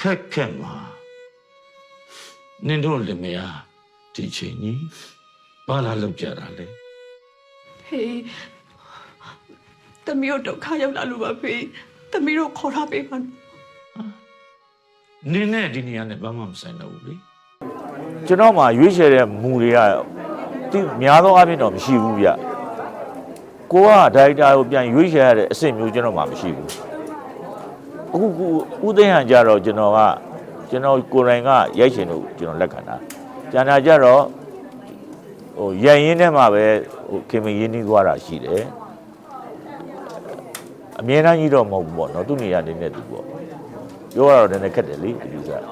ခက်ခက်မှာနင်တို့လင်မယားဒီချိန်ကြီးဘာလာလောက်ကြတာလဲဖေးတမီးတို့ဒုက္ခရောက်လာလို့ပါဖေးတမီးတို့ခေါ်ထားပေးပါနင်နဲ့ဒီနေရာနဲ့ဘာမှမဆိုင်တော့ဘူးလေကျွန်တော်မှရွေးချယ်တဲ့မူတွေကတိများသောအားဖြင့်တော့မရှိဘူးဗျကိုကဒါရိုက်တာကိုပြန်ရွေးချယ်ရတဲ့အဆင့်မျိုးကျွန်တော်မှမရှိဘူး အခုခုဥသိဟန်ကြတော့ကျွန်တော်ကကျွန်တော်ကိုယ်တိုင်ကရိုက်ရှင်လို့ကျွန်တော်လက်ခံတာကျန်တာကြတော့ဟိုရန်ရင်းထဲမှာပဲဟိုခင်မင်းရင်းနှီးသွားတာရှိတယ်အမြဲတမ်းကြီးတော့မဟုတ်ဘူးပေါ့နော်သူ့နေရာနေနဲ့သူပေါ့ပြောရတော့နည်းနည်းခက်တယ်လေဒီလိုစား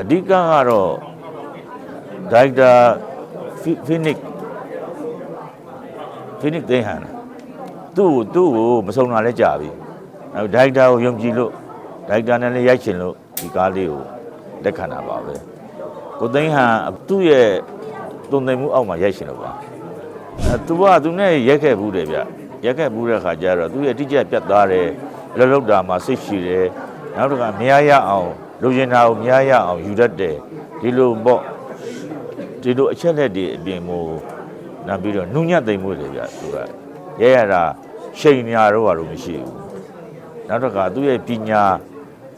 အဓိကကတော့ဒိုက်တာဖိနစ်ဖိနစ်သိဟန် သူ့ကိုသူ့ကိုမဆုံးတာလဲကြာပြီအဲဒိုက်တာကိုယုံကြည်လို့ဒိုက်တာနဲ့လည်းရိုက်ချင်လို့ဒီကားလေးကိုလက်ခံတာပါပဲကိုသိဟန်သူ့ရဲ့တုံသိမ်မှုအောက်မှာရိုက်ချင်လို့ပါအဲသူကသူနဲ့ရက်ခဲ့ဘူးတယ်ဗျရက်ခဲ့ဘူးတဲ့ခါကျတော့သူ့ရဲ့အတိအကျပြတ်သားတယ်လှုပ်လှုပ်တာမှာစိတ်ရှိတယ်နောက်တစ်ခါမရရအောင်လူကျင်တာကိုမရရအောင်ယူတတ်တယ်ဒီလိုပေါ့ဒီလိုအချက်လက်တွေအပြင်ကိုနောက်ပြီးတော့နှုံညက်သိမ်မှုတွေဗျသူကရဲရတာ ရှိန်ညာတော့ဘာလို့မရှိဘူးနောက်တစ်ခါသူ့ရဲ့ပညာ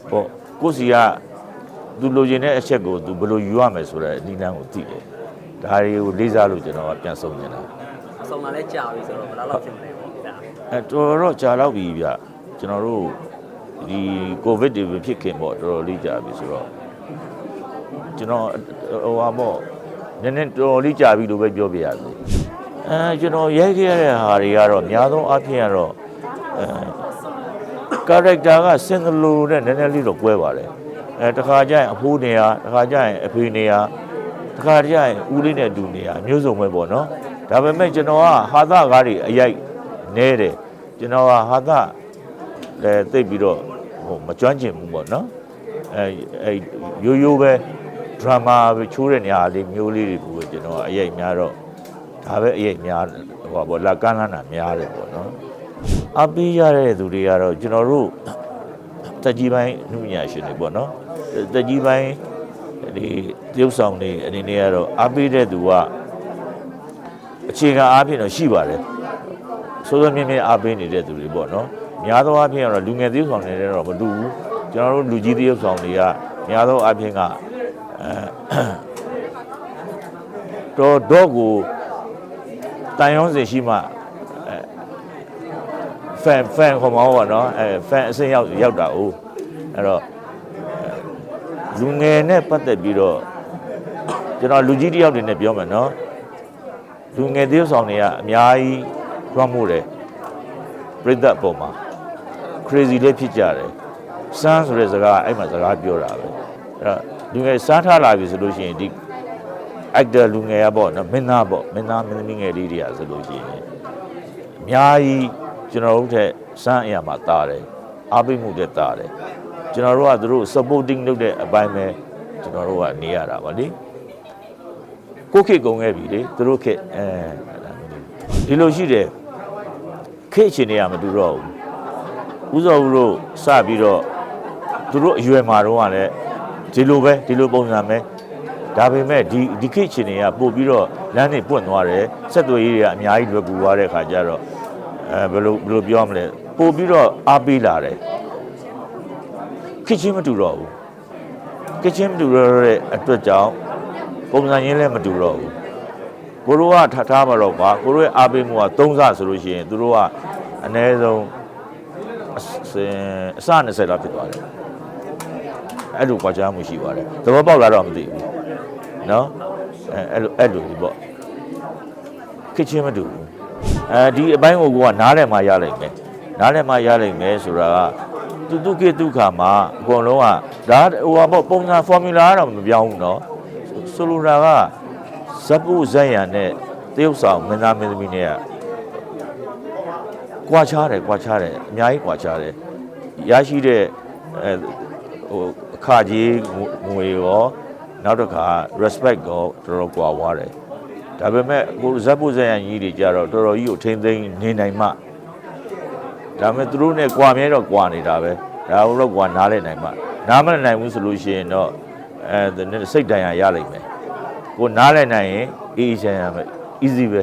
ပေါ့ကိုယ်စီကသူလိုချင်တဲ့အချက်ကိုသူဘယ်လိုယူရမယ်ဆိုတဲ့အနည်းလမ်းကိုသိတယ်ဒါတွေကိုလေးစားလို့ကျွန်တော်ကပြန်ဆုံးနေတာအဆုံးလာလဲကြာပြီဆိုတော့ဘယ်လောက်လောက်ဖြစ်မလဲပေါ့ဗျာအဲတော်တော့ကြာတော့ပြီဗျကျွန်တော်တို့ဒီကိုဗစ်တွေဖြစ်ခင်ပေါ့တော်တော်လေးကြာပြီဆိုတော့ကျွန်တော်ဟိုဟာပေါ့နည်းနည်းတော်တော်လေးကြာပြီလို့ပဲပြောပြရစီ အဲကျွန်တော်ရိုက်ခဲ့ရတဲ့ဟာတွေကတော့အများဆုံးအဖြစ်ကတော့အဲ character ကစင်ကလိုနဲ့နည်းနည်းလေးတော့ကွဲပါတယ်အဲတခါကျရင်အဖိုးနေရတခါကျရင်အဖေနေရတခါကျရင်ဦးလေးနဲ့တူနေရအမျိုးစုံပဲပေါ့နော်ဒါပေမဲ့ကျွန်တော်ကဟာသကားတွေအရိုက်နဲတယ်ကျွန်တော်ကဟာသလည်းသိပ်ပြီးတော့ဟိုမကျွမ်းကျင်ဘူးပေါ့နော်အဲအဲရိုးရိုးပဲဒရာမာပဲချိုးတဲ့နေရာလေးမျိုးလေးတွေကိုပဲကျွန်တော်ကအရိုက်များတော့ ဒါပဲအရိုက်များဟိုပေါ့လက်ကမ်းလန်းတာများတယ်ပေါ့နော်အပီးရတဲ့သူတွေကတော့ကျွန်တော်တို့တက်ကြီးပိုင်းနှုညာရှင်တွေပေါ့နော်တက်ကြီးပိုင်းဒီတရုပ်ဆောင်တွေအနေနဲ့ကတော့အပီးတဲ့သူကအခြေခံအားဖြင့်တော့ရှိပါတယ်စိုးစိုးမြင့်မြင့်အပီးနေတဲ့သူတွေပေါ့နော်များသောအားဖြင့်ကတော့လူငယ်တရုပ်ဆောင်တွေနဲ့တော့မတူဘူးကျွန်တော်တို့လူကြီးတရုပ်ဆောင်တွေကများသောအားဖြင့်ကအဲတော့တော့ကို တန်ရုံးစင်ရှိမှဖန်ဖန်ခေါ်မှာပေါ့နော်အဲဖန်အစင်ရောက်ရောက်တာ哦အဲ့တော့လူငယ်နဲ့ပတ်သက်ပြီးတော့ကျွန်တော်လူကြီးတယောက်တွေနဲ့ပြောမယ်နော်လူငယ်တယောက်ဆောင်တွေကအများကြီးလွှမ်းမိုးတယ်ပြိဿပုံမှာ crazy လေးဖြစ်ကြတယ်စမ်းဆိုတဲ့စကားအဲ့မှာစကားပြောတာပဲအဲ့တော့လူငယ်စားထားလာပြီဆိုလို့ရှိရင်ဒီ actor လူငယ်ရပေါ့နော်မင်းသားပေါ့မင်းသားမင်းသမီးငယ်လေးတွေကဆိုလို့ရှိရင်အများကြီးကျွန်တော်တို့ထက်စမ်းအရာမှာတာတယ်အားပေးမှုတဲ့တာတယ်ကျွန်တော်တို့ကသူတို့ supporting လုပ်တဲ့အပိုင်းပဲကျွန်တော်တို့ကနေရတာပါလေကိုယ့်ခေတ်ကုန်ခဲ့ပြီလေသူတို့ခေတ်အဲဒီလိုရှိတယ်ခေတ်အချိန်တွေကမတူတော့ဘူးဥစောဦးတို့စပြီးတော့သူတို့အရွယ်မှာတော့ကလည်းဒီလိုပဲဒီလိုပုံစံပဲ ဒါပေမဲ့ဒီဒီခေတ်အချိန်တွေကပို့ပြီးတော့လမ်းတွေပွင့်သွားတယ်ဆက်သွယ်ရေးတွေကအများကြီးလွယ်ကူသွားတဲ့ခါကျတော့အဲဘယ်လိုဘယ်လိုပြောမလဲပို့ပြီးတော့အားပေးလာတယ်ခေတ်ချင်းမတူတော့ဘူးခေတ်ချင်းမတူတော့တဲ့အတွက်ကြောင့်ပုံစံချင်းလည်းမတူတော့ဘူးကိုတို့ကထားထားမှာတော့ကွာကိုတို့ရဲ့အားပေးမှုက3ဆဆိုလို့ရှိရင်သူတို့ကအနည်းဆုံးအစအစ20လောက်ဖြစ်သွားတယ်အဲ့လိုကြွားချမှုရှိပါတယ်သဘောပေါက်လာတော့မသိဘူး နော်အဲအဲ့လိုကြီးပေါ့ခစ်ချင်းမတူဘူးအဲဒီအပိုင်းကိုကနားလည်မှရလိမ့်မယ်နားလည်မှရလိမ့်မယ်ဆိုတာကသူတုကိတုခါမှာအကုန်လုံးကဒါဟိုဟာပေါ့ပုံစံ formula ကတော့မပြောင်းဘူးနော်ဆိုလိုတာကဇက်ပုဇက်ရံနဲ့တရုတ်ဆောင်မင်းသားမင်းသမီးနဲ့ကွာခြားတယ်ကွာခြားတယ်အများကြီးကွာခြားတယ်ရရှိတဲ့ဟိုအခါကြီးငွေရော နောက်တစ်ခါ respect ကိုတော်တော်ကွာွားတယ်ဒါပေမဲ့ကိုဇက်ပုဇက်ရံကြီးတွေကြတော့တော်တော်ကြီးကိုထိမ့်သိမ်းနေနိုင်မှဒါပေမဲ့သူတို့နဲ့ကြွာမြဲတော့ကြွာနေတာပဲဒါဟုတ်တော့ကြွာနားလဲနိုင်မှာနားမလဲနိုင်ဘူးဆိုလို့ရှိရင်တော့အဲစိတ်တန်ရာရလိမ့်မယ်ကိုနားလဲနိုင်ရင်အေးအေးချမ်းချမ်းပဲ easy ပဲ